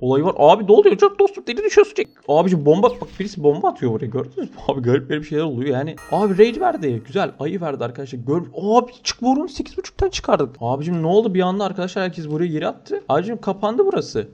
olayı var. Abi ne oluyor? Çok dostum deli düşüyorsun. Jack. Abicim bomba bak birisi bomba atıyor buraya gördünüz mü? Abi garip garip şeyler oluyor yani. Abi rage verdi. Güzel. Ayı verdi arkadaşlar. Gör Abi çık borunu 8.5'tan çıkardık. Abicim ne oldu bir anda arkadaşlar herkes buraya geri attı. Abicim kapandı burası.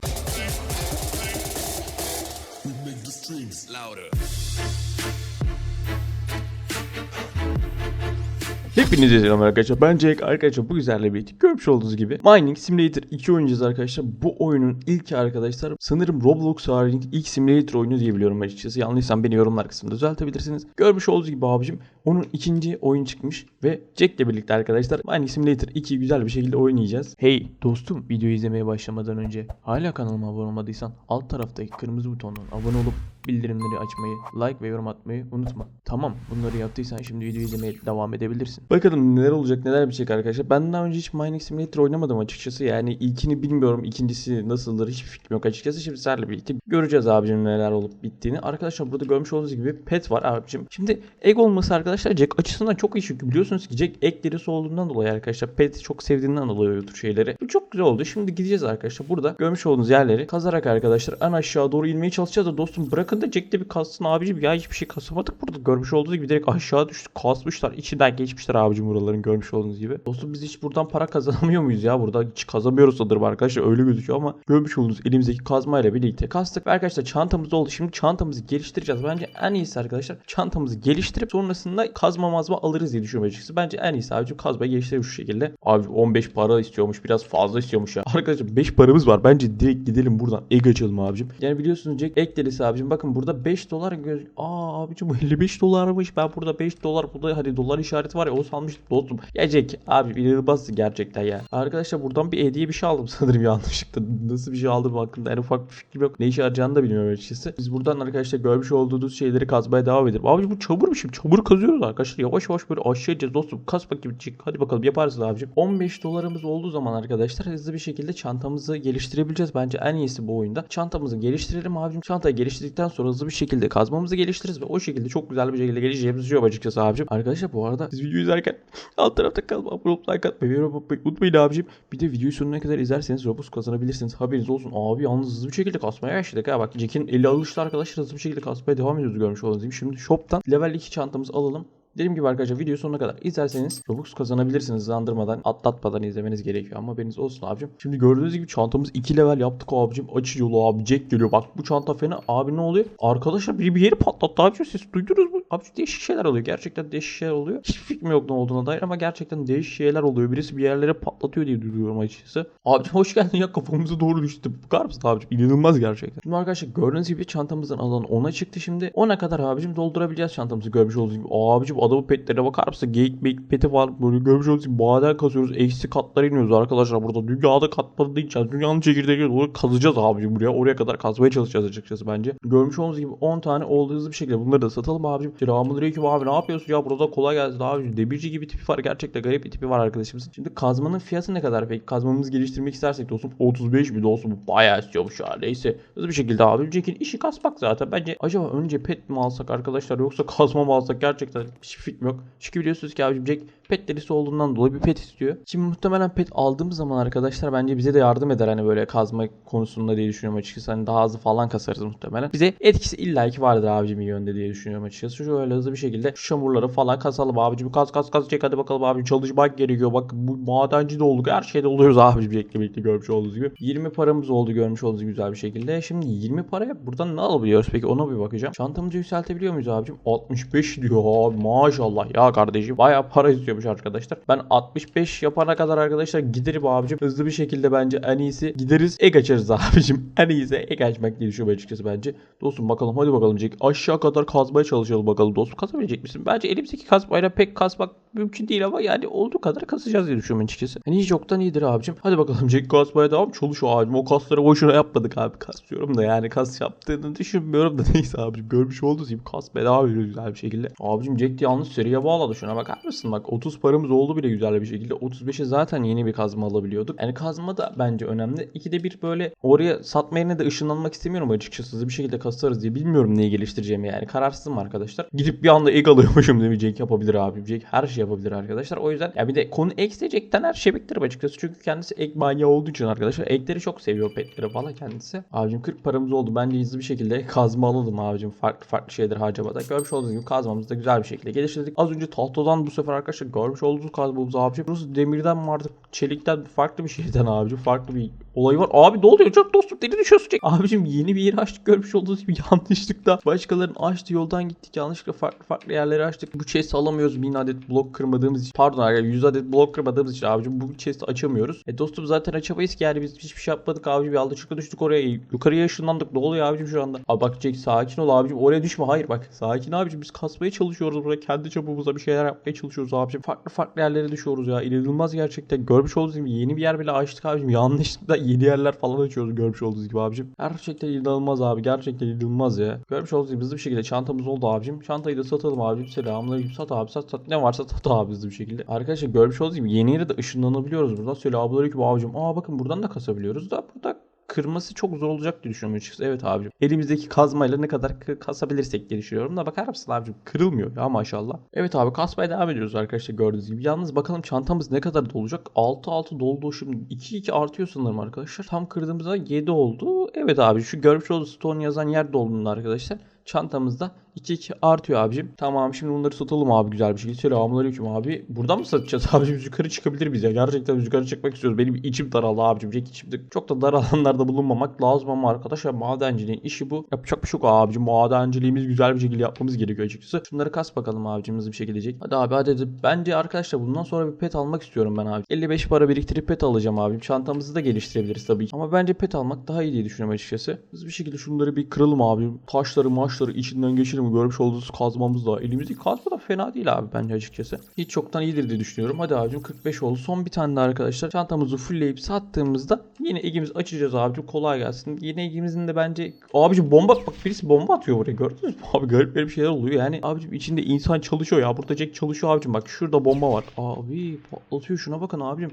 Hepinize selam arkadaşlar. Ben Jake arkadaşlar bu güzelle birlikte görmüş olduğunuz gibi Mining Simulator 2 oynayacağız arkadaşlar. Bu oyunun ilk arkadaşlar sanırım Roblox haricinde ilk simulator oyunu diyebiliyorum açıkçası. Yanlıysam beni yorumlar kısmında düzeltebilirsiniz. Görmüş olduğunuz gibi abicim onun ikinci oyun çıkmış ve Jack'le birlikte arkadaşlar Mining Simulator 2'yi güzel bir şekilde oynayacağız. Hey dostum videoyu izlemeye başlamadan önce hala kanalıma abone olmadıysan alt taraftaki kırmızı butondan abone olup bildirimleri açmayı, like ve yorum atmayı unutma. Tamam bunları yaptıysan şimdi videoyu izlemeye devam edebilirsin. Bakalım neler olacak neler bitecek arkadaşlar. Ben daha önce hiç Mining Simulator oynamadım açıkçası. Yani ilkini bilmiyorum ikincisi nasıldır hiçbir fikrim yok açıkçası. Şimdi sizlerle birlikte göreceğiz abicim neler olup bittiğini. Arkadaşlar burada görmüş olduğunuz gibi pet var abicim. Şimdi egg olması arkadaşlar Jack açısından çok iyi çünkü biliyorsunuz ki Jack egg derisi olduğundan dolayı arkadaşlar pet çok sevdiğinden dolayı o şeyleri. Bu çok güzel oldu. Şimdi gideceğiz arkadaşlar. Burada görmüş olduğunuz yerleri kazarak arkadaşlar en aşağı doğru inmeye çalışacağız da dostum bırakın da Jack'te bir kassın abicim ya hiçbir şey kasamadık burada. Görmüş olduğunuz gibi direkt aşağı düştük kasmışlar. içinden geçmişler abicim buraların görmüş olduğunuz gibi. Dostum biz hiç buradan para kazanamıyor muyuz ya? Burada hiç kazanmıyoruz sanırım arkadaşlar öyle gözüküyor ama görmüş olduğunuz elimizdeki kazmayla birlikte kastık ve arkadaşlar çantamız oldu. Şimdi çantamızı geliştireceğiz. Bence en iyisi arkadaşlar çantamızı geliştirip sonrasında kazma mazma alırız diye düşünüyorum açıkçası. Bence en iyisi abicim kazmayı geliştirelim şu şekilde. Abi 15 para istiyormuş biraz fazla istiyormuş ya. Arkadaşlar 5 paramız var. Bence direkt gidelim buradan egg açalım abicim. Yani biliyorsunuz Jack egg delisi abicim. Bakın burada 5 dolar göz... Aa abicim bu 55 dolarmış. Ben burada 5 dolar burada hadi dolar işareti var ya o sanmıştım dostum. Jack abi inanılmazsın gerçekten ya. Arkadaşlar buradan bir hediye bir şey aldım sanırım yanlışlıkla. Nasıl bir şey aldım hakkında en ufak bir fikrim yok. Ne işe yarayacağını da bilmiyorum açıkçası. Biz buradan arkadaşlar görmüş olduğunuz şeyleri kazmaya devam edelim. Abi bu çamur bir şey. Çamur kazıyoruz arkadaşlar. Yavaş yavaş böyle aşağı ineceğiz dostum. Kas bakayım Jack. Hadi bakalım yaparsın abicim. 15 dolarımız olduğu zaman arkadaşlar hızlı bir şekilde çantamızı geliştirebileceğiz. Bence en iyisi bu oyunda. Çantamızı geliştirelim abicim. Çantayı geliştirdikten sonra hızlı bir şekilde kazmamızı geliştiririz ve o şekilde çok güzel bir şekilde gelişeceğimizi düşünüyorum açıkçası abicim. Arkadaşlar bu arada siz videoyu izlerken alt tarafta kalma abone like atmayı ve yorum atmayı unutmayın abicim. Bir de videoyu sonuna kadar izlerseniz Robux kazanabilirsiniz. Haberiniz olsun. Abi yalnız hızlı bir şekilde kasmaya başladık ha. Bak Jack'in eli alıştı arkadaşlar hızlı bir şekilde kasmaya devam ediyoruz görmüş olduğunuz gibi. Şimdi shop'tan level 2 çantamızı alalım. Dediğim gibi arkadaşlar video sonuna kadar izlerseniz Robux kazanabilirsiniz hızlandırmadan atlatmadan izlemeniz gerekiyor ama haberiniz olsun abicim. Şimdi gördüğünüz gibi çantamız 2 level yaptık abicim açıyor abi Jack geliyor bak bu çanta fena abi ne oluyor? Arkadaşlar biri bir yeri patlattı abicim siz duydunuz mu? Abi değişik şeyler oluyor gerçekten değişik şeyler oluyor. Hiç fikrim yok ne olduğuna dair ama gerçekten değişik şeyler oluyor. Birisi bir yerlere patlatıyor diye duyuyorum açıkçası. Abicim hoş geldin ya kafamıza doğru düştü. Bakar mısın abicim? İnanılmaz gerçekten. Şimdi arkadaşlar gördüğünüz gibi çantamızın alanı 10'a çıktı şimdi. 10'a kadar abicim doldurabileceğiz çantamızı görmüş olduğunuz gibi. Abicim adamın petlerine bakar mısın? Geyik meyik peti var. Böyle görmüş olduğunuz gibi maden kazıyoruz. Eksi katlara iniyoruz arkadaşlar burada. Dünyada katmanı ineceğiz. Dünyanın çekirdeğini doğru kazacağız abicim buraya. Oraya kadar kazmaya çalışacağız açıkçası bence. Görmüş olduğunuz gibi 10 tane oldu hızlı bir şekilde. Bunları da satalım abicim. Selamünaleyküm abi ne yapıyorsun ya? Burada kolay gelsin abi. Demirci gibi tipi var. Gerçekten garip bir tipi var arkadaşımızın. Şimdi kazmanın fiyatı ne kadar peki? Kazmamızı geliştirmek istersek dostum 35 bin dostum. Bu bayağı istiyormuş ya. Neyse. Hızlı bir şekilde abi. Jack'in işi kasmak zaten. Bence acaba önce pet mi alsak arkadaşlar yoksa kazma mı alsak gerçekten hiçbir fikrim yok. Çünkü biliyorsunuz ki abicim Jack pet delisi olduğundan dolayı bir pet istiyor. Şimdi muhtemelen pet aldığımız zaman arkadaşlar bence bize de yardım eder hani böyle kazma konusunda diye düşünüyorum açıkçası. Hani daha hızlı falan kasarız muhtemelen. Bize etkisi illaki vardır abicim iyi yönde diye düşünüyorum açıkçası. Şöyle hızlı bir şekilde çamurları falan kasalım abicim. Kaz kaz kaz çek hadi bakalım abi çalışmak gerekiyor. Bak bu madenci de olduk. Her şeyde oluyoruz abicim Jack'le birlikte görmüş olduğunuz gibi. 20 paramız oldu görmüş olduğunuz güzel bir şekilde. Şimdi 20 paraya buradan ne alabiliyoruz peki ona bir bakacağım. Çantamızı yükseltebiliyor muyuz abicim? 65 diyor abi maşallah ya kardeşim. Bayağı para istiyormuş arkadaşlar. Ben 65 yapana kadar arkadaşlar giderim abicim. Hızlı bir şekilde bence en iyisi gideriz ek açarız abicim. En iyisi ek açmak diye düşünüyorum açıkçası bence. Dostum bakalım hadi bakalım Jack. Aşağı kadar kazmaya çalışalım bakalım dostum. Kazabilecek misin? Bence elimizdeki kazmayla pek kazmak mümkün değil ama yani olduğu kadar kasacağız diye düşünüyorum açıkçası. Hani hiç yoktan iyidir abicim. Hadi bakalım Jack kasmaya devam. Çalış abicim. O kasları boşuna yapmadık abi. Kasıyorum da yani kas yaptığını düşünmüyorum da neyse abicim. Görmüş olduğunuz gibi kasmaya devam ediyoruz güzel bir şekilde. Abicim Jack yanlış seriye bağladı. Şuna bakar mısın? Bak 30 paramız oldu bile güzel bir şekilde. 35'e zaten yeni bir kazma alabiliyorduk. Yani kazma da bence önemli. İkide bir böyle oraya satma yerine de ışınlanmak istemiyorum açıkçası. Hızlı bir şekilde kasarız diye. Bilmiyorum neyi geliştireceğimi yani. Kararsızım arkadaşlar. Arkadaşlar. Gidip bir anda egg alıyormuşum mi? Jack yapabilir abi. Jack her şey yapabilir arkadaşlar. O yüzden ya bir de konu X'de Jack'ten her şey beklerim açıkçası. Çünkü kendisi egg manyağı olduğu için arkadaşlar. Egg'leri çok seviyor petleri valla kendisi. Abicim 40 paramız oldu. Bence hızlı bir şekilde kazma alalım abicim. Farklı farklı şeyler harcamadan. Görmüş olduğunuz gibi kazmamızı da güzel bir şekilde geliştirdik. Az önce tahtadan bu sefer arkadaşlar görmüş olduğunuz kazmamız abicim. Burası demirden vardı. Çelikten farklı bir şeyden abicim. Farklı bir olayı var. Abi ne oluyor? Çok dostum deli düşüyorsun. Abicim yeni bir yer açtık görmüş olduğunuz gibi yanlışlıkla. Başkalarının açtığı yoldan gittik. Yanlışlıkla farklı farklı yerleri açtık. Bu chest'i alamıyoruz 1000 adet blok kırmadığımız için. Pardon arkadaşlar 100 adet blok kırmadığımız için abicim bu chest'i açamıyoruz. E dostum zaten açamayız ki yani biz hiçbir şey yapmadık abicim. Bir aldı çıktı düştük oraya. Yukarıya ışınlandık. Ne oluyor abicim şu anda? Abi bak Jack sakin ol abicim. Oraya düşme. Hayır bak. Sakin abicim. Biz kasmaya çalışıyoruz burada. Kendi çapımızda bir şeyler yapmaya çalışıyoruz abicim. Farklı farklı yerlere düşüyoruz ya. İnanılmaz gerçekten. Görmüş olduğunuz gibi yeni bir yer bile açtık abicim. Yanlışlıkla yeni yerler falan açıyoruz görmüş olduğunuz gibi abicim. Gerçekten inanılmaz abi. Gerçekten inanılmaz ya. Görmüş olduğunuz gibi hızlı bir şekilde çantamız oldu abicim. Çantayı da satalım abicim. Selamünaleyküm. Sat abi sat sat. Ne varsa sat abi hızlı bir şekilde. Arkadaşlar görmüş olduğunuz gibi yeni yere de ışınlanabiliyoruz buradan. Selamünaleyküm abicim. Aa bakın buradan da kasabiliyoruz da burada kırması çok zor olacak diye düşünüyorum açıkçası. Evet abicim. Elimizdeki kazmayla ne kadar kasabilirsek diye düşünüyorum da bakar mısın abicim? Kırılmıyor ya maşallah. Evet abi kasmaya devam ediyoruz arkadaşlar gördüğünüz gibi. Yalnız bakalım çantamız ne kadar dolacak? 6 6 doldu şimdi. 2 2 artıyor sanırım arkadaşlar. Tam kırdığımızda 7 oldu. Evet abi şu görmüş olduğunuz stone yazan yer dolduğunda arkadaşlar. Çantamızda 2-2 artıyor abicim. Tamam şimdi bunları satalım abi güzel bir şekilde. Selamünaleyküm abi. Buradan mı satacağız abicim? Yukarı çıkabilir miyiz ya? Gerçekten yukarı çıkmak istiyoruz. Benim içim daraldı abicim. Jack içimde çok da dar alanlarda bulunmamak lazım ama arkadaşlar madenciliğin işi bu. Yapacak bir şey yok abicim. Madenciliğimiz güzel bir şekilde yapmamız gerekiyor açıkçası. Şunları kas bakalım abicim bir şekilde Jack. Hadi abi hadi. Bence arkadaşlar bundan sonra bir pet almak istiyorum ben abi. 55 para biriktirip pet alacağım abim. Çantamızı da geliştirebiliriz tabii ki. Ama bence pet almak daha iyi diye düşünüyorum açıkçası. Hızlı bir şekilde şunları bir kıralım abim. Taşları maçları içinden geçirelim. Görmüş olduğunuz kazmamız da. Elimizdeki kazma da fena değil abi bence açıkçası. Hiç çoktan iyidir diye düşünüyorum. Hadi abicim 45 oldu. Son bir tane daha arkadaşlar. Çantamızı fullleyip sattığımızda yine egimizi açacağız abicim. Kolay gelsin. Yine egimizin de bence... Abicim bomba bak birisi bomba atıyor buraya gördünüz mü? Abi garip garip şeyler oluyor. Yani abicim içinde insan çalışıyor ya. Burada Jack çalışıyor abicim. Bak şurada bomba var. Abi patlatıyor şuna bakın abicim.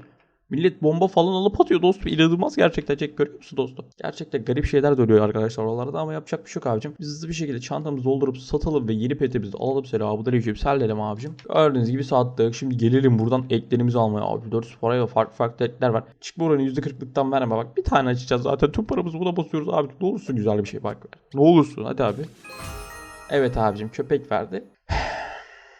Millet bomba falan alıp atıyor dostum. İnanılmaz gerçekten. Jack görüyor musun dostum? Gerçekten garip şeyler dönüyor arkadaşlar oralarda ama yapacak bir şey yok abicim. Biz hızlı bir şekilde çantamızı doldurup satalım ve yeni petimizi alalım. Selamünaleyküm. Sellerim abicim. Gördüğünüz gibi sattık. Şimdi gelelim buradan eklerimizi almaya. Abi 400 paraya farklı farklı ekler var. Çık buranın %40'lıktan verme bak. Bir tane açacağız zaten. Tüm paramızı buna basıyoruz abi. Ne olursun güzel bir şey bak. Ne olursun hadi abi. Evet abicim köpek verdi.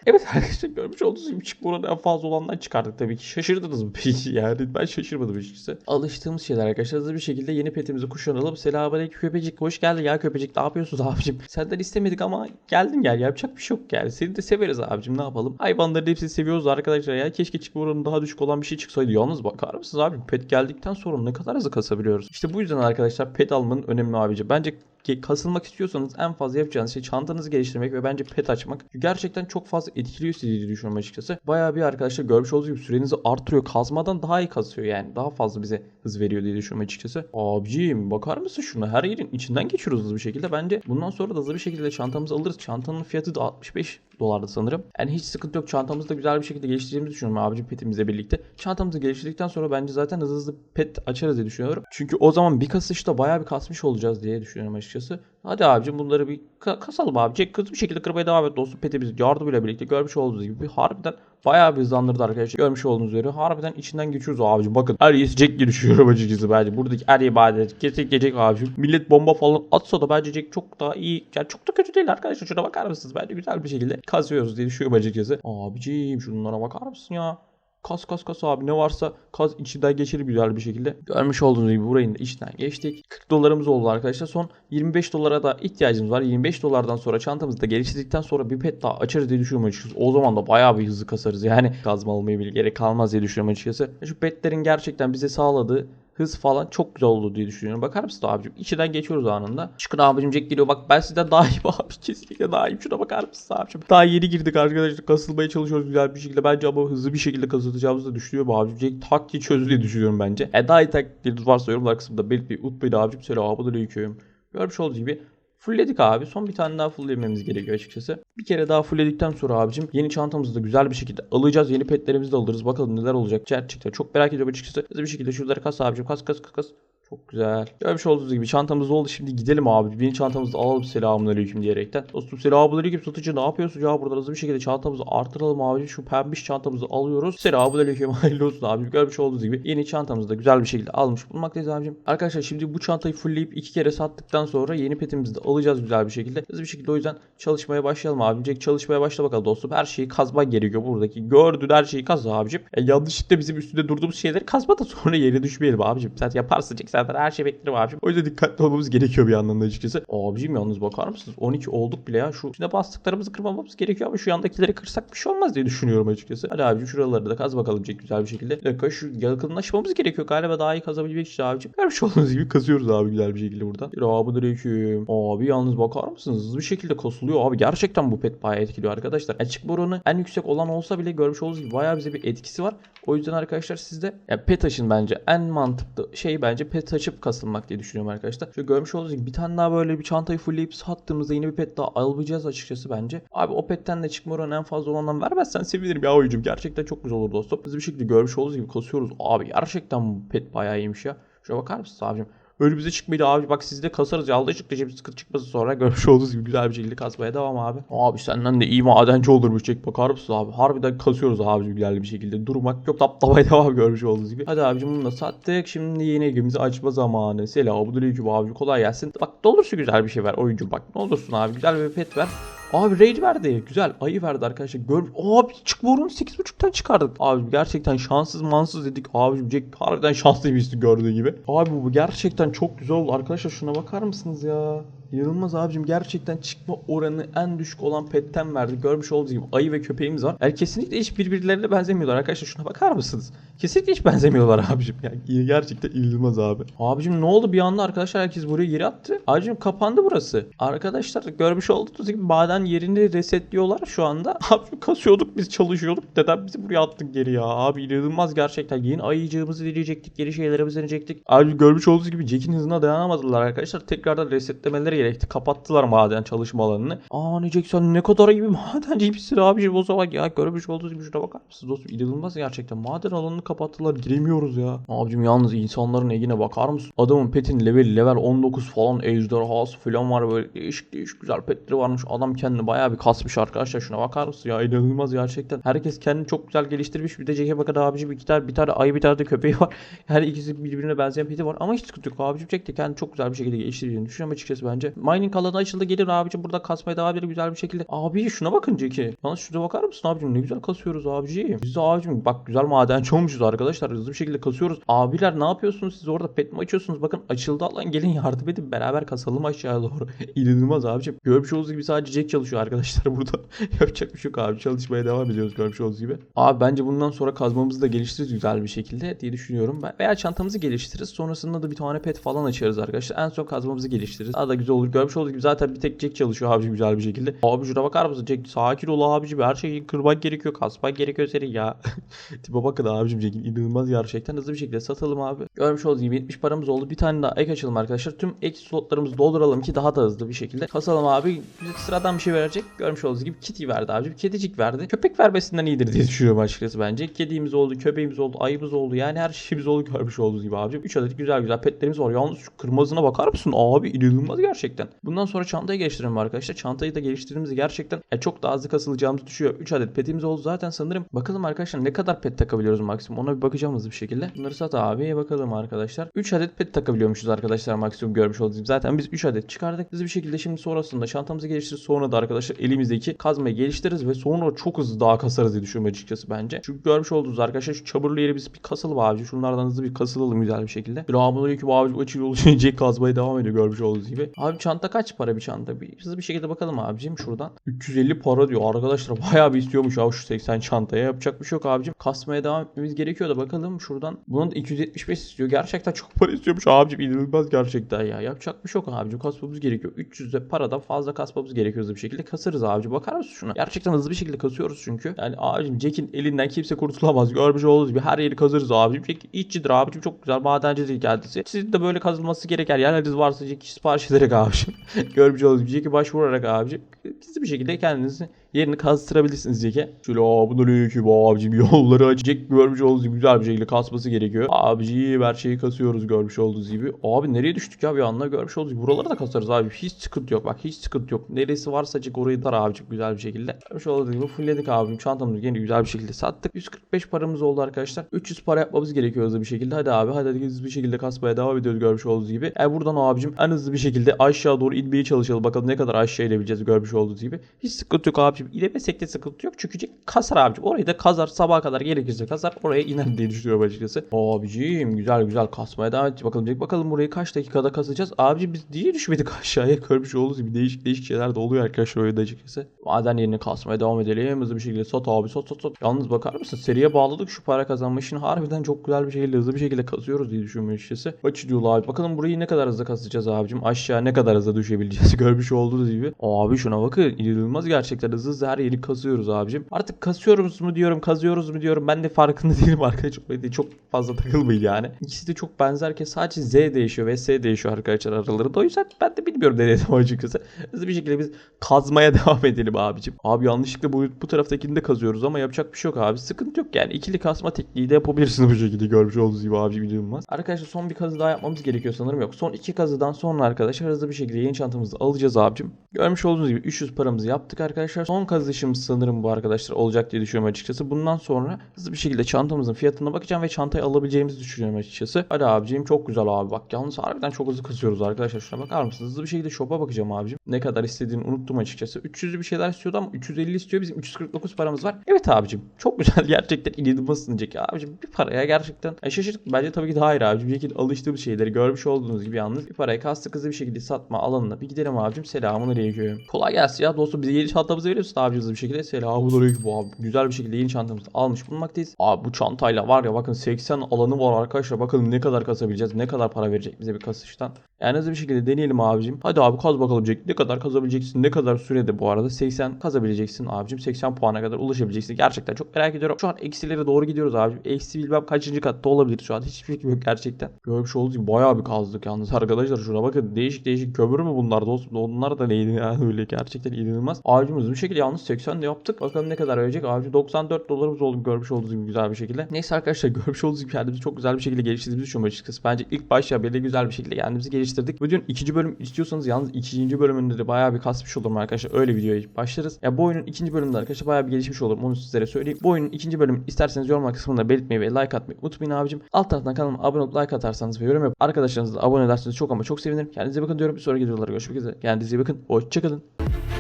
Evet arkadaşlar görmüş olduğunuz gibi çık burada en fazla olandan çıkardık tabii ki. Şaşırdınız mı peki? Yani ben şaşırmadım açıkçası. Alıştığımız şeyler arkadaşlar. Hızlı bir şekilde yeni petimizi kuşanalım. Selamünaleyküm köpecik. Hoş geldin ya köpecik. Ne yapıyorsunuz abicim? Senden istemedik ama geldin gel. Yapacak bir şey yok yani. Seni de severiz abicim. Ne yapalım? Hayvanların hepsini seviyoruz arkadaşlar ya. Keşke çık buranın daha düşük olan bir şey çıksaydı. Yalnız bakar mısınız abi? Pet geldikten sonra ne kadar hızlı kasabiliyoruz. İşte bu yüzden arkadaşlar pet almanın önemli abici. Bence kasılmak istiyorsanız en fazla yapacağınız şey çantanızı geliştirmek ve bence pet açmak. Gerçekten çok fazla etkiliyor sizi diye düşünüyorum açıkçası. Bayağı bir arkadaşlar görmüş olduğunuz gibi sürenizi artırıyor. Kazmadan daha iyi kasıyor yani. Daha fazla bize hız veriyor diye düşünüyorum açıkçası. Abiciğim bakar mısın şuna? Her yerin içinden geçiyoruz hızlı bir şekilde. Bence bundan sonra da hızlı bir şekilde çantamızı alırız. Çantanın fiyatı da 65 dolardı sanırım. Yani hiç sıkıntı yok. Çantamızı da güzel bir şekilde geliştireceğimizi düşünüyorum abicim petimizle birlikte. Çantamızı geliştirdikten sonra bence zaten hızlı hızlı pet açarız diye düşünüyorum. Çünkü o zaman bir kasışta bayağı bir kasmış olacağız diye düşünüyorum açıkçası. Hadi abicim bunları bir ka- kasalım abi. Hızlı bir şekilde kırmaya devam et dostum. Petimiz yardımıyla birlikte görmüş olduğunuz gibi harbiden bayağı bir hızlandırdı arkadaşlar. Görmüş olduğunuz üzere harbiden içinden geçiyoruz abicim. Bakın her yeri Jack diye düşünüyorum açıkçası bence. Buradaki her yeri badet kesinlikle Jack abicim. Millet bomba falan atsa da bence Jack çok daha iyi. Yani çok da kötü değil arkadaşlar. Şuna bakar mısınız? Bence güzel bir şekilde kazıyoruz diye düşünüyorum açıkçası. Abicim şunlara bakar mısın ya? Kas kas kas abi ne varsa kaz içinden geçir güzel bir şekilde. Görmüş olduğunuz gibi burayı da içten geçtik. 40 dolarımız oldu arkadaşlar. Son 25 dolara da ihtiyacımız var. 25 dolardan sonra çantamızı da geliştirdikten sonra bir pet daha açarız diye düşünüyorum açıkçası. O zaman da bayağı bir hızlı kasarız. Yani kazma almaya bile gerek kalmaz diye düşünüyorum açıkçası. Şu petlerin gerçekten bize sağladığı hız falan çok güzel oldu diye düşünüyorum. Bakar mısın abicim? İçinden geçiyoruz anında. Çıkın abicim Jack geliyor. Bak ben sizden daha iyiyim abi. Kesinlikle daha iyiyim. Şuna bakar mısın abicim? Daha yeni girdik arkadaşlar. Kasılmaya çalışıyoruz güzel bir şekilde. Bence ama hızlı bir şekilde kasılacağımızı da düşünüyorum abicim. Jack taktiği çözdü diye düşünüyorum bence. E daha iyi taktikleriniz varsa yorumlar kısmında belirtmeyi unutmayın abicim. Selamun aleyküm. Görmüş olduğunuz gibi Fullledik abi. Son bir tane daha fulllememiz gerekiyor açıkçası. Bir kere daha fullledikten sonra abicim yeni çantamızı da güzel bir şekilde alacağız. Yeni petlerimizi de alırız. Bakalım neler olacak. Gerçekten çok merak ediyorum açıkçası. Hızlı bir şekilde şuraları kas abicim. Kas kas kas kas. Çok güzel. Görmüş olduğunuz gibi çantamız oldu. Şimdi gidelim abi. Yeni çantamızı alalım selamünaleyküm diyerekten. Dostum selamünaleyküm satıcı ne yapıyorsun ya burada hızlı bir şekilde çantamızı artıralım abi. Şu pembiş çantamızı alıyoruz. Selamünaleyküm hayırlı olsun abi. Görmüş olduğunuz gibi yeni çantamızı da güzel bir şekilde almış bulunmaktayız abicim. Arkadaşlar şimdi bu çantayı fullleyip iki kere sattıktan sonra yeni petimizi de alacağız güzel bir şekilde. Hızlı bir şekilde o yüzden çalışmaya başlayalım. Jack çalışmaya başla bakalım dostum. Her şeyi kazma gerekiyor buradaki. Gördün her şeyi kaz abicim. E, yanlışlıkla bizim üstünde durduğumuz şeyleri kazma da sonra yere düşmeyelim abicim. Sen yaparsın Jack zaten her şey beklerim abicim. O yüzden dikkatli olmamız gerekiyor bir yandan da açıkçası. Abicim yalnız bakar mısınız? 12 olduk bile ya. Şu üstüne bastıklarımızı kırmamamız gerekiyor ama şu yandakileri kırsak bir şey olmaz diye düşünüyorum açıkçası. Hadi abicim şuraları da kaz bakalım Jack güzel bir şekilde. Bir dakika şu yakınlaşmamız gerekiyor galiba daha iyi kazabilmek için abicim. Şey olduğunuz gibi kazıyoruz abi güzel bir şekilde buradan. Selamünaleyküm. Abi yalnız bakar mısınız? Hızlı bir şekilde kasılıyor abi. Gerçekten bu pet bayağı etkiliyor arkadaşlar. Açık boranı en yüksek olan olsa bile görmüş olduğunuz gibi bayağı bize bir etkisi var. O yüzden arkadaşlar sizde ya pet açın bence en mantıklı şey bence pet açıp kasılmak diye düşünüyorum arkadaşlar. Şu görmüş olduğunuz gibi bir tane daha böyle bir çantayı fullleyip sattığımızda yeni bir pet daha alabileceğiz açıkçası bence. Abi o petten de çıkma oranı en fazla olandan vermezsen sevinirim ya oyuncum. Gerçekten çok güzel olur dostum. Hızlı bir şekilde görmüş olduğunuz gibi kasıyoruz. Abi gerçekten bu pet bayağı iyiymiş ya. Şuna bakar mısınız abicim? Önümüze çıkmaydı abi. Bak siz de kasarız. Ya Allah çıktı. Bir sıkıntı çıkması sonra görmüş olduğunuz gibi güzel bir şekilde kasmaya devam abi. Abi senden de iyi madenci olurmuş çek bakar mısın abi? Harbiden kasıyoruz abi güzel bir şekilde. Durmak yok. Taplamaya devam görmüş olduğunuz gibi. Hadi abicim bunu da sattık. Şimdi yeni evimizi açma zamanı. Selamünaleyküm abi. Kolay gelsin. Bak ne olursa güzel bir şey ver oyuncu bak ne olursun abi. Güzel bir pet ver. Abi raid verdi. Güzel. Ayı verdi arkadaşlar. Gör abi çık borunu 8.5'tan çıkardık. Abi gerçekten şanssız mansız dedik. Abicim Jack harbiden şanslıymıştı gördüğü gibi. Abi bu gerçekten çok güzel oldu. Arkadaşlar şuna bakar mısınız ya? İnanılmaz abicim gerçekten çıkma oranı en düşük olan petten verdi. Görmüş olduğunuz gibi ayı ve köpeğimiz var. Yani kesinlikle hiç birbirlerine benzemiyorlar arkadaşlar. Şuna bakar mısınız? Kesinlikle hiç benzemiyorlar abicim. Yani gerçekten inanılmaz abi. Abicim ne oldu bir anda arkadaşlar herkes buraya geri attı. Abicim kapandı burası. Arkadaşlar görmüş olduğunuz gibi maden yerini resetliyorlar şu anda. Abi kasıyorduk biz çalışıyorduk. Neden bizi buraya attık geri ya? Abi inanılmaz gerçekten. Yeni ayıcığımızı deneyecektik. Yeni şeylerimizi deneyecektik. Abi görmüş olduğunuz gibi Jack'in hızına dayanamadılar arkadaşlar. Tekrardan resetlemeleri gerekti. Kapattılar maden çalışma alanını. Aa ne sen ne kadar iyi bir madenciymişsin abicim o zaman ya. Görmüş olduğunuz gibi şuna bakar mısınız dostum? İnanılmaz gerçekten. Maden alanını kapattılar. Giremiyoruz ya. Abicim yalnız insanların egine bakar mısın? Adamın petin level level 19 falan ejderhası falan var böyle değişik değişik güzel petleri varmış. Adam kendini bayağı bir kasmış arkadaşlar. Şuna bakar mısın ya? İnanılmaz gerçekten. Herkes kendini çok güzel geliştirmiş. Bir de Jack'e bakın abicim iki tane bir tane ayı bir tane de köpeği var. Her ikisi birbirine benzeyen peti var. Ama hiç sıkıntı yok abicim. Jack de kendini çok güzel bir şekilde geliştirdiğini düşünüyorum açıkçası bence. Mining alanı açıldı. Gelin abicim burada kasmaya devam edelim güzel bir şekilde. Abi şuna bakın Jack'e. Yalnız şurada bakar mısın abicim? Ne güzel kasıyoruz abiciğim. Biz de abicim bak güzel madenci olmuşuz arkadaşlar. Hızlı bir şekilde kasıyoruz. Abiler ne yapıyorsunuz siz orada pet mi açıyorsunuz? Bakın açıldı alan gelin yardım edin. Beraber kasalım aşağıya doğru. İnanılmaz abicim. Görmüş olduğunuz gibi sadece Jack çalışıyor arkadaşlar burada. Yapacak bir şey yok abi. Çalışmaya devam ediyoruz görmüş olduğunuz gibi. Abi bence bundan sonra kazmamızı da geliştiririz güzel bir şekilde diye düşünüyorum. Veya çantamızı geliştiririz. Sonrasında da bir tane pet falan açarız arkadaşlar. En son kazmamızı geliştiririz. Daha da güzel olur. Görmüş olduğunuz gibi zaten bir tek Jack çalışıyor abicim güzel bir şekilde. Abi şuna bakar mısın Jack? Sakin ol abicim. Her şeyi kırmak gerekiyor. Kasmak gerekiyor senin ya. Tipe bakın abicim Jack'in inanılmaz gerçekten. Hızlı bir şekilde satalım abi. Görmüş olduğunuz gibi 70 paramız oldu. Bir tane daha ek açalım arkadaşlar. Tüm ek slotlarımızı dolduralım ki daha da hızlı bir şekilde. Kasalım abi. Sıradan bir şey verecek. Görmüş olduğunuz gibi kitty verdi abicim. Kedicik verdi. Köpek vermesinden iyidir diye düşünüyorum açıkçası bence. Kedimiz oldu, köpeğimiz oldu, ayımız oldu. Yani her şeyimiz oldu görmüş olduğunuz gibi abicim. 3 adet güzel güzel petlerimiz var. Yalnız şu kırmızına bakar mısın? Abi inanılmaz gerçekten. Bundan sonra çantayı geliştirelim arkadaşlar. Çantayı da geliştirdiğimizde gerçekten e, çok daha hızlı kasılacağımızı düşüyor. 3 adet petimiz oldu zaten sanırım. Bakalım arkadaşlar ne kadar pet takabiliyoruz maksimum. Ona bir bakacağım hızlı bir şekilde. Bunları sat abi bakalım arkadaşlar. 3 adet pet takabiliyormuşuz arkadaşlar maksimum görmüş gibi. Zaten biz 3 adet çıkardık. Hızlı bir şekilde şimdi sonrasında çantamızı geliştiririz. Sonra da arkadaşlar elimizdeki kazmayı geliştiririz ve sonra çok hızlı daha kasarız diye düşünüyorum açıkçası bence. Çünkü görmüş olduğunuz arkadaşlar şu çamurlu yeri biz bir kasalım abi. Şunlardan hızlı bir kasılalım güzel bir şekilde. Selamünaleyküm abi açıyor olunca kazmaya devam ediyor görmüş olduğunuz gibi. Abi çanta kaç para bir çanta? Bir hızlı bir şekilde bakalım abicim şuradan. 350 para diyor arkadaşlar. Bayağı bir istiyormuş abi şu 80 çantaya. Yapacak bir şey yok abicim. Kasmaya devam etmemiz gerekiyor da bakalım şuradan. Bunun da 275 istiyor. Gerçekten çok para istiyormuş abicim. İnanılmaz gerçekten ya. Yapacak bir şey yok abicim. Kasmamız gerekiyor. 300 de paradan fazla kasmamız gerekiyor hızlı bir şekilde. Kasarız abicim. Bakar mısın şuna? Gerçekten hızlı bir şekilde kasıyoruz çünkü. Yani abicim Jack'in elinden kimse kurtulamaz. Görmüş olduğunuz gibi her yeri kazırız abicim. Jack işçidir abicim. Çok güzel madenci değil kendisi. Sizin de böyle kazılması gereken yerleriniz varsa Jack sipariş ederek abicim. Görmüş olduğunuz gibi başvurarak abicim hızlı bir şekilde kendinizi yerini kazıtırabilirsiniz Zeki. Şöyle abdülaleyküm abicim yolları açacak görmüş olduğunuz gibi güzel bir şekilde kasması gerekiyor. Abici her şeyi kasıyoruz görmüş olduğunuz gibi. Abi nereye düştük ya bir anda görmüş olduğunuz gibi. Buraları da kasarız abi. Hiç sıkıntı yok bak hiç sıkıntı yok. Neresi varsa açık orayı tar abicim güzel bir şekilde. Görmüş olduğunuz gibi fullledik abim. Çantamızı yine güzel bir şekilde sattık. 145 paramız oldu arkadaşlar. 300 para yapmamız gerekiyor hızlı bir şekilde. Hadi abi hadi hızlı bir şekilde kasmaya devam ediyoruz görmüş olduğunuz gibi. E buradan abicim en hızlı bir şekilde aşağı doğru inmeye çalışalım. Bakalım ne kadar aşağı inebileceğiz görmüş olduğunuz gibi. Hiç sıkıntı yok abicim. İnemesek de sıkıntı yok. Çünkü kasar abicim. Orayı da kazar. Sabaha kadar gerekirse kazar. Oraya iner diye düşünüyorum açıkçası. Abicim güzel güzel kasmaya devam edeceğiz. Bakalım bakalım burayı kaç dakikada kasacağız. Abicim biz niye düşmedik aşağıya? Görmüş olduğunuz gibi değişik değişik şeyler de oluyor arkadaşlar oyunda açıkçası. Maden yerine kasmaya devam edelim. Hızlı bir şekilde sat abi sat sat sat. Yalnız bakar mısın? Seriye bağladık şu para kazanma işini. Harbiden çok güzel bir şekilde hızlı bir şekilde kazıyoruz diye düşünüyorum açıkçası. Açı diyorlar abi. Bakalım burayı ne kadar hızlı kasacağız abicim. Aşağı ne kadar hızlı düşebileceğiz. Görmüş olduğunuz gibi. Abi şuna bakın. İnanılmaz gerçekten hızlı hızlı her yeri kasıyoruz abicim. Artık kasıyoruz mu diyorum, kazıyoruz mu diyorum. Ben de farkında değilim arkadaşlar. Çok fazla takılmayın yani. İkisi de çok benzerken sadece Z değişiyor ve S değişiyor arkadaşlar aralarında. O yüzden ben de bilmiyorum ne dedim açıkçası. Hızlı bir şekilde biz kazmaya devam edelim abicim. Abi yanlışlıkla bu, bu taraftakini de kazıyoruz ama yapacak bir şey yok abi. Sıkıntı yok yani. ikili kasma tekniği de yapabilirsiniz bu şekilde görmüş olduğunuz gibi abicim inanılmaz. Arkadaşlar son bir kazı daha yapmamız gerekiyor sanırım yok. Son iki kazıdan sonra arkadaşlar hızlı bir şekilde yeni çantamızı alacağız abicim. Görmüş olduğunuz gibi 300 paramızı yaptık arkadaşlar. Son kazışımız sanırım bu arkadaşlar olacak diye düşünüyorum açıkçası. Bundan sonra hızlı bir şekilde çantamızın fiyatına bakacağım ve çantayı alabileceğimizi düşünüyorum açıkçası. Hadi abicim çok güzel abi bak. Yalnız harbiden çok hızlı kasıyoruz arkadaşlar. Şuna bakar mısınız? Hızlı bir şekilde shop'a bakacağım abicim. Ne kadar istediğini unuttum açıkçası. 300'lü bir şeyler istiyordu ama 350 istiyor. Bizim 349 paramız var. Evet abicim. Çok güzel. Gerçekten inanılmaz ya. Abicim bir paraya gerçekten. Ya şaşırtık. Bence tabii ki daha hayır abicim. Bir şekilde alıştığımız şeyleri görmüş olduğunuz gibi yalnız. Bir paraya kastık hızlı bir şekilde satma alanına. Bir gidelim abicim. Selamun aleyküm. Kolay gelsin ya dostum. Bize yeni çantamızı veriyorsun abi hızlı bir şekilde. Selamun aleyküm abi. Güzel bir şekilde yeni çantamızı almış bulunmaktayız. Abi bu çantayla var ya bakın 80 alanı var arkadaşlar. Bakalım ne kadar kasabileceğiz. Ne kadar para verecek bize bir kasıştan. Yani hızlı bir şekilde deneyelim abicim. Hadi abi kaz bakalım Jack. Ne kadar kazabileceksin? Ne kadar sürede bu arada? 80 kazabileceksin abicim. 80 puana kadar ulaşabileceksin. Gerçekten çok merak ediyorum. Şu an eksilere doğru gidiyoruz abicim. Eksi bilmem kaçıncı katta olabilir şu an. Hiçbir fikrim yok gerçekten. Görmüş olduğunuz gibi bayağı bir kazdık yalnız arkadaşlar. Şuna bakın. Değişik değişik kömür mü bunlar dostum? Onlar da neydi ya öyle gerçekten inanılmaz. Abicim hızlı bir şekilde yalnız 80 de yaptık. Bakalım ne kadar verecek. Abicim 94 dolarımız oldu görmüş olduğunuz gibi güzel bir şekilde. Neyse arkadaşlar görmüş olduğunuz gibi kendimizi çok güzel bir şekilde geliştirdiğimizi düşünüyorum açıkçası. Bence ilk başta bile güzel bir şekilde kendimizi geliştirdik. Videonun ikinci bölüm istiyorsanız yalnız ikinci bölümünde de bayağı bir kasmış olurum arkadaşlar. Öyle videoya başlarız. Ya bu oyunun ikinci bölümünde arkadaşlar bayağı bir gelişmiş olurum. Onu sizlere söyleyeyim. Bu oyunun ikinci bölümünü isterseniz yorumlar kısmında belirtmeyi ve like atmayı unutmayın abicim. Alt taraftan kanalıma abone olup like atarsanız ve yorum yapıp arkadaşlarınızla abone ederseniz çok ama çok sevinirim. Kendinize bakın diyorum. Bir sonraki videolarda görüşmek üzere. Kendinize bakın. Hoşçakalın.